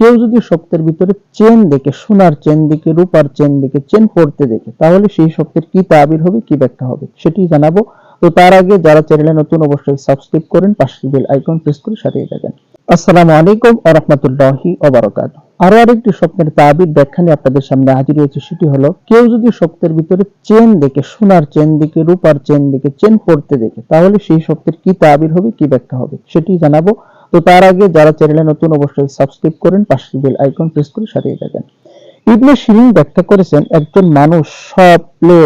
কেউ যদি স্বপ্নের ভিতরে চেন দেখে, সোনার চেন দেখে, রূপার চেন দেখে, চেন পড়তে দেখে, তাহলে সেই সত্যের কি তাবির হবে, কি ব্যাখ্যা হবে? সেটি জানাব। তো তার আগে যারা চ্যানেলে নতুন, অবশ্যই সাবস্ক্রাইব করেন, পাশে বেল আইকন প্রেস করে সাথে থাকেন। আসসালামু আলাইকুম ওয়া রাহমাতুল্লাহি ওয়া বারাকাতুহু। আরও আরেকটি স্বপ্নের তাবির ব্যাখ্যা নিয়ে আপনাদের সামনে হাজির হয়েছে, সেটি হলো, কেউ যদি স্বপ্নের ভিতরে চেন দেখে, সোনার চেন দেখে, রূপার চেন দেখে, চেন পড়তে দেখে, তাহলে সেই স্বপ্নের কি তাবির হবে, কি ব্যাখ্যা হবে, সেটি জানাব। তো তার আগে যারা চ্যানেলে নতুন, অবশ্যই সাবস্ক্রাইব করেন, পাশে বেল আইকন প্রেস করে সাথে থাকেন ইবনে শিরিন ব্যাখ্যা করেছেন, একজন মানুষ স্বপ্নে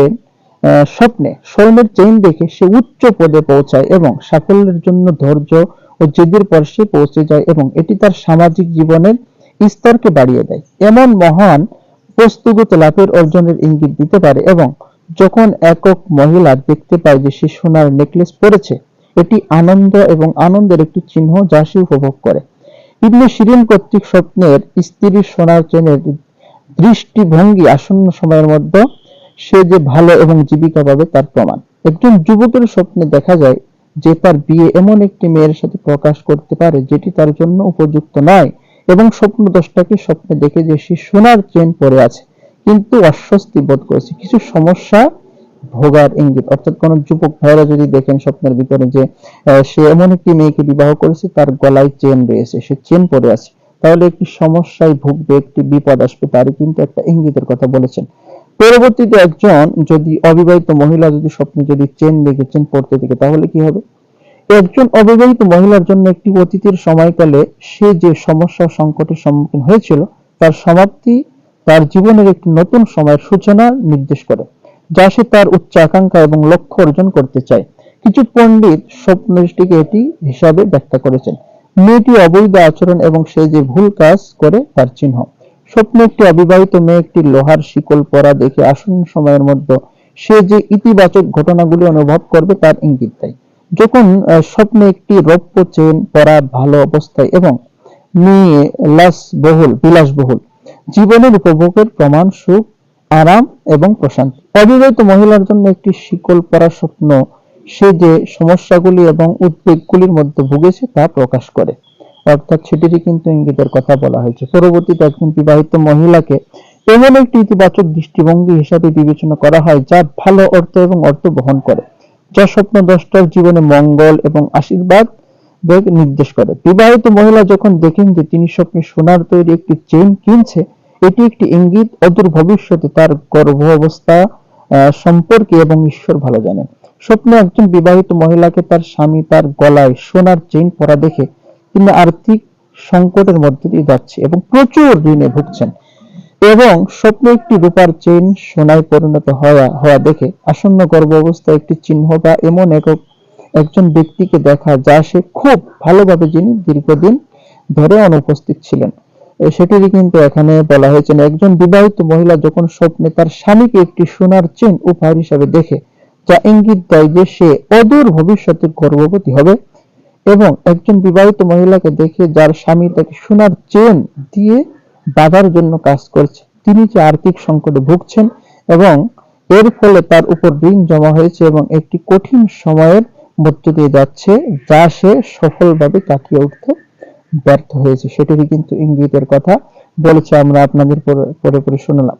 স্বপ্নে স্বর্ণের চেইন দেখে সে উচ্চ পদে পৌঁছায় এবং সাফল্যের জন্য ধৈর্য ও জেদের পর সে পৌঁছে যায় এবং এটি তার সামাজিক জীবনের স্তরকে বাড়িয়ে দেয়। এমন মহান বস্তুগত লাভের অর্জনের ইঙ্গিত দিতে পারে এবং যখন একক মহিলা দেখতে পায় যে সে সোনার নেকলেস পরেছে, এটি আনন্দ এবং আনন্দের একটি চিহ্ন যা সে উপভোগ করে। ইবনে শিরিন কর্তৃক স্বপ্নের স্ত্রীর সোনার চেনের দৃষ্টিভঙ্গি আসন্ন সময়ের মধ্যে সে যে ভালো এবং জীবিকা পাবে তার প্রমাণ। একজন যুবকের স্বপ্নে দেখা যায় যে তার বিয়ে এমন একটি মেয়ের সাথে প্রকাশ করতে পারে যেটি তার জন্য উপযুক্ত নয়। এবং স্বপ্ন দশটাকে স্বপ্নে দেখে যে সে সোনার চেন পরে আছে, কিন্তু অস্বস্তি বোধ করেছে। কিছু সমস্যা ভোগার ইঙ্গিত। অর্থাৎ কোন যুবক ভাইরা যদি দেখেন স্বপ্নের ভিতরে যে সে এমন একটি মেয়েকে বিবাহ করেছে, তার গলায় চেন রয়েছে, সে চেন পরে আছে, তাহলে একটি সমস্যায় ভুগবে, একটি বিপদ আসবে, তারই কিন্তু একটা ইঙ্গিতের কথা বলেছেন। পরবর্তীতে একজন যদি অবিবাহিত মহিলা যদি স্বপ্নে যদি চেন দেখে, চেন পড়তে দেখে, তাহলে কি হবে? একজন অবিবাহিত মহিলার জন্য একটি অতীতের সময়কালে সে যে সমস্যা সংকটের সম্মুখীন হয়েছিল, তার সমাপ্তি তার জীবনের একটি নতুন সময়ের সূচনা নির্দেশ করে, যা সে তার উচ্চ আকাঙ্ক্ষা এবং লক্ষ্য অর্জন করতে চায়। কিছু পণ্ডিত স্বপ্নটিকে এটি হিসাবে ব্যাখ্যা করেছেন। মেয়েটি অবৈধ আচরণ এবং সে যে ভুল কাজ করে তার চিহ্ন। স্বপ্নে একটি অবিবাহিত মেয়ে একটি লোহার শিকল পরা দেখে আসন্ন সময়ের মধ্যে সে যে ইতিবাচক ঘটনাগুলি অনুভব করবে তার ইঙ্গিত দেয়। যখন স্বপ্নে একটি রৌপ্য চেন পরা ভালো অবস্থায় এবং নিয়ে লাসবহুল বিলাসবহুল, জীবনের উপভোগের প্রমাণ, সুখ, আরাম এবং প্রশান্তি। অবিবাহিত মহিলার জন্য একটি শিকল পরা স্বপ্ন সে যে সমস্যাগুলি এবং উদ্বেগগুলির মধ্যে ভুগেছে তা প্রকাশ করে। অর্থাৎ সেটিরই কিন্তু ইঙ্গিতের কথা বলা হয়েছে। পরবর্তীতে একজন বিবাহিত মহিলাকে এমন একটি ইতিবাচক দৃষ্টিভঙ্গি হিসাবে বিবেচনা করা হয় যা ভালো অর্থ এবং অর্থ বহন করে। যা স্বপ্ন দ্রষ্টার জীবনে মঙ্গল এবং আশীর্বাদ নির্দেশ করে। বিবাহিত মহিলা যখন দেখেন যে তিনি স্বপ্নে সোনার তৈরি একটি চেইন কিনছে, এটি একটি ইঙ্গিত অদূর ভবিষ্যতে তার গর্ভ অবস্থা সম্পর্কে এবং ঈশ্বর ভালো জানেন। স্বপ্নে একজন বিবাহিত মহিলাকে তার স্বামী তার গলায় সোনার চেইন পরা দেখে তিনি আর্থিক সংকটের মধ্যে দিয়ে যাচ্ছে এবং প্রচুর ঋণে ভুগছেন। এবং স্বপ্নে একটি রূপার চেইন সোনায় পরিণত হওয়া হওয়া দেখে আসন্ন গর্ভ অবস্থায় একটি চিহ্ন বা এমন একক একজন ব্যক্তিকে দেখা যা সে খুব ভালোভাবে যিনি দীর্ঘদিন ধরে অনুপস্থিত ছিলেন। সেটিরই কিন্তু এখানে বলা হয়েছে একজন বিবাহিত মহিলা যখন স্বপ্নে তার স্বামীকে একটি সোনার চেন উপহার হিসাবে দেখে, যা ইঙ্গিত দেয় যে সে অদূর ভবিষ্যতে গর্ভবতী হবে এবং একজন বিবাহিত মহিলাকে দেখে যার স্বামী তাকে সোনার চেন দিয়ে বাধার জন্য কাজ করছে। তিনি যে আর্থিক সংকটে ভুগছেন এবং এর ফলে তার উপর ঋণ জমা হয়েছে এবং একটি কঠিন সময়ের মধ্য দিয়ে যাচ্ছে, যা সে সফলভাবে কাটিয়ে উঠতে ব্যর্থ হয়েছে। সেটিরই কিন্তু ইঙ্গিতের কথা বলেছে আমরা আপনাদের পরে- পরে শুনলাম।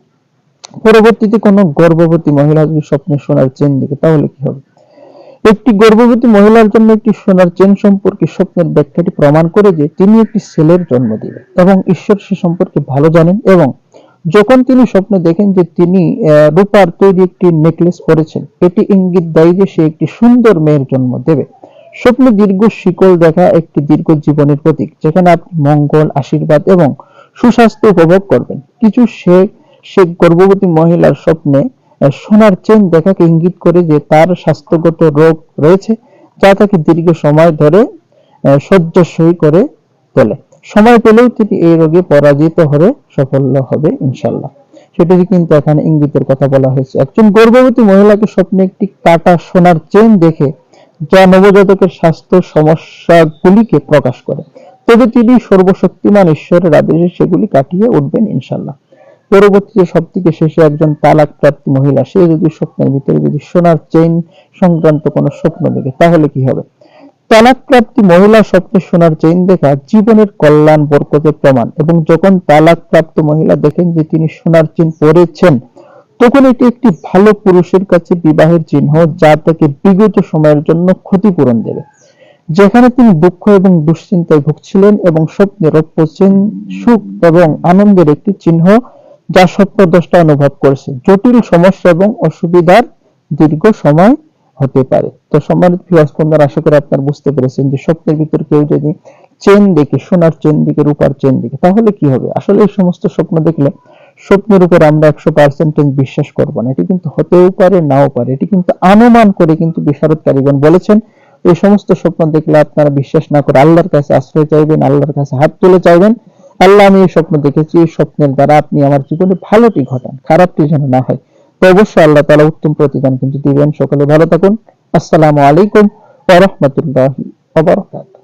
পরবর্তীতে কোনো গর্ভবতী মহিলা যদি স্বপ্নে সোনার চেন দেখে, তাহলে কি হবে? একটি গর্ভবতী মহিলার জন্য একটি সোনার চেন সম্পর্কে স্বপ্নের ব্যাখ্যাটি প্রমাণ করে যে তিনি একটি ছেলের জন্ম দিবেন এবং ঈশ্বর সে সম্পর্কে ভালো জানেন এবং যখন তিনি স্বপ্নে দেখেন যে তিনি রূপার তৈরি একটি নেকলেস পরেছেন, এটি ইঙ্গিত দেয় যে সে একটি সুন্দর মেয়ের জন্ম দেবে। স্বপ্নে দীর্ঘ শিকল দেখা একটি দীর্ঘ জীবনের প্রতীক, যেখানে আপনি মঙ্গল, আশীর্বাদ এবং সুস্বাস্থ্য উপভোগ করবেন। কিছু সে সে গর্ভবতী মহিলার স্বপ্নে সোনার চেন দেখাকে ইঙ্গিত করে যে তার স্বাস্থ্যগত রোগ রয়েছে, যা তাকে দীর্ঘ সময় ধরে শয্যাশয়ী করে তোলে। সময় পেলেও তিনি এই রোগে পরাজিত হয়ে সফল হবে ইনশাল্লাহ সেটিরই কিন্তু এখানে ইঙ্গিতের কথা বলা হয়েছে। একজন গর্ভবতী মহিলাকে স্বপ্নে একটি কাটা সোনার চেন দেখে যা নবজাতকের স্বাস্থ্য সমস্যাগুলিকে প্রকাশ করে। তবে তিনি সর্বশক্তিমান ঈশ্বরের আদেশে সেগুলি কাটিয়ে উঠবেন ইনশাল্লাহ পরবর্তীতে সব থেকে শেষে একজন তালাক প্রাপ্ত মহিলা, সে যদি স্বপ্নের ভিতরে যদি সোনার চেইন সংক্রান্ত কোনো স্বপ্ন দেখে, তাহলে কি হবে? তালাকপ্রাপ্তি মহিলা স্বপ্নে সোনার চেইন দেখা জীবনের কল্যাণ, বরকতের প্রমাণ এবং যখন তালাকপ্রাপ্ত মহিলা দেখেন যে তিনি সোনার চেইন পরেছেন, তখন এটি একটি ভালো পুরুষের কাছে বিবাহের চিহ্ন যা তাকে বিগত সময়ের জন্য ক্ষতিপূরণ দেবে। যেখানে তিনি দুঃখ এবং দুশ্চিন্তায় ভুগছিলেন এবং স্বপ্নে রৌপ্য চেন সুখ এবং আনন্দের একটি চিহ্ন যা স্বপ্নদ্রষ্টা অনুভব করেছে। জটিল সমস্যা এবং অসুবিধার দীর্ঘ সময় হতে পারে। তো সম্মানিত বন্ধুরা, আশা করি আপনারা বুঝতে পেরেছেন যে স্বপ্নের ভিতর কেউ যদি চেন দেখে, সোনার চেন দিকে রূপার চেন দিকে তাহলে কি হবে? আসলে এই সমস্ত স্বপ্ন দেখলে স্বপ্নের উপর আমরা একশো পার্সেন্টেজ বিশ্বাস করব না। এটি কিন্তু হতেও পারে, নাও পারে। এটি কিন্তু অনুমান করে কিন্তু বিশারদকারীগণ বলেছেন, এই সমস্ত স্বপ্ন দেখলে আপনারা বিশ্বাস না করে আল্লাহর কাছে আশ্রয় চাইবেন, আল্লাহর কাছে হাত তুলে চাইবেন। আল্লাহ আমি এই স্বপ্ন দেখেছি, এই স্বপ্নের দ্বারা আপনি আমার জীবনে ভালোটি ঘটান, খারাপটি যেন না হয়। তো অবশ্যই আল্লাহ তালা উত্তম প্রতিদান কিন্তু দিবেন। সকলে ভালো থাকুন। আসসালামু আলাইকুম ওয়া রাহমাতুল্লাহি ওয়া বারাকাতুহু।